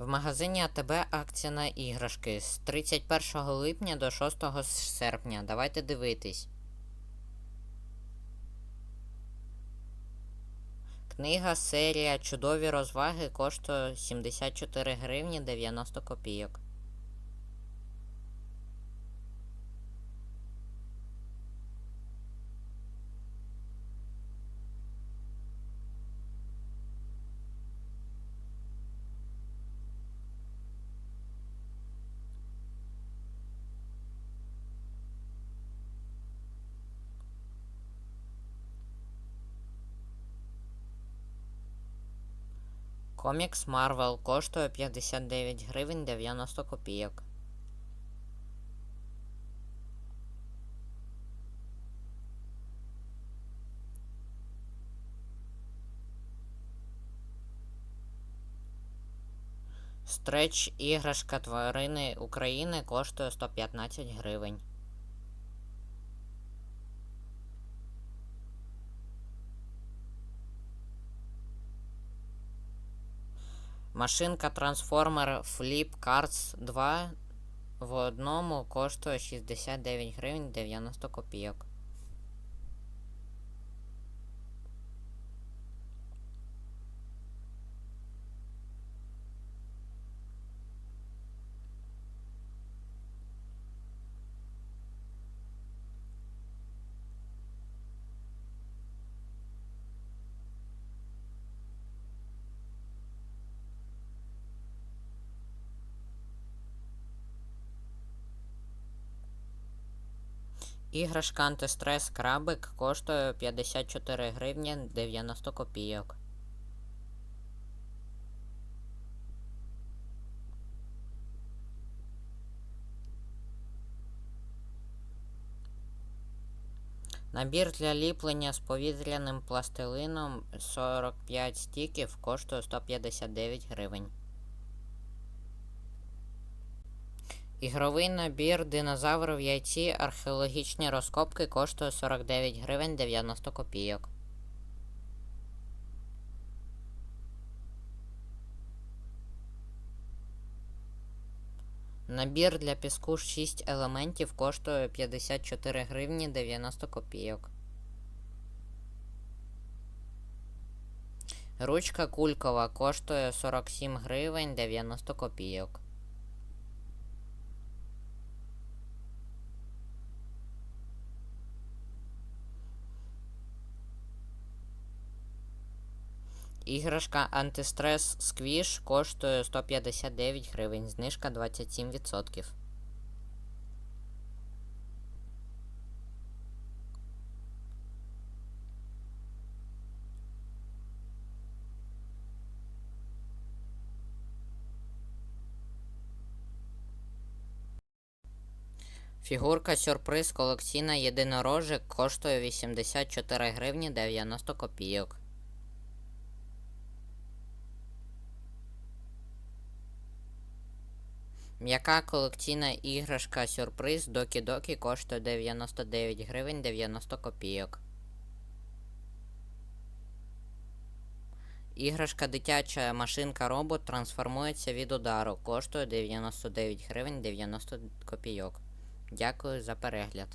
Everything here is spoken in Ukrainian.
В магазині АТБ акція на іграшки з 31 липня до 6 серпня. Давайте дивитись. Книга серія Чудові розваги коштує 74 гривні 90 копійок. Комікс Марвел коштує 59 гривень 90 копійок. Стреч іграшка тварини України коштує 115 гривень. Машинка трансформер Flip Cards 2 в одному коштує 69 гривень 90 копійок. Іграшка антистрес крабик коштує 54 гривні 90 копійок. Набір для ліплення з повітряним пластилином 45 стіків коштує 159 гривень. Ігровий набір динозавр в яйці археологічні розкопки коштує 49 гривень 90 копійок. Набір для піску 6 елементів коштує 54 гривні 90 копійок. Ручка кулькова коштує 47 гривень 90 копійок. Іграшка антистрес сквіш коштує 159 гривень, знижка 27%. Фігурка сюрприз колекційна єдинорожик коштує 84 гривні 90 копійок. М'яка колекційна іграшка сюрприз Докі Докі коштує 99 гривень 90 копійок. Іграшка дитяча машинка робот трансформується від удару. Коштує 99 гривень 90 копійок. Дякую за перегляд.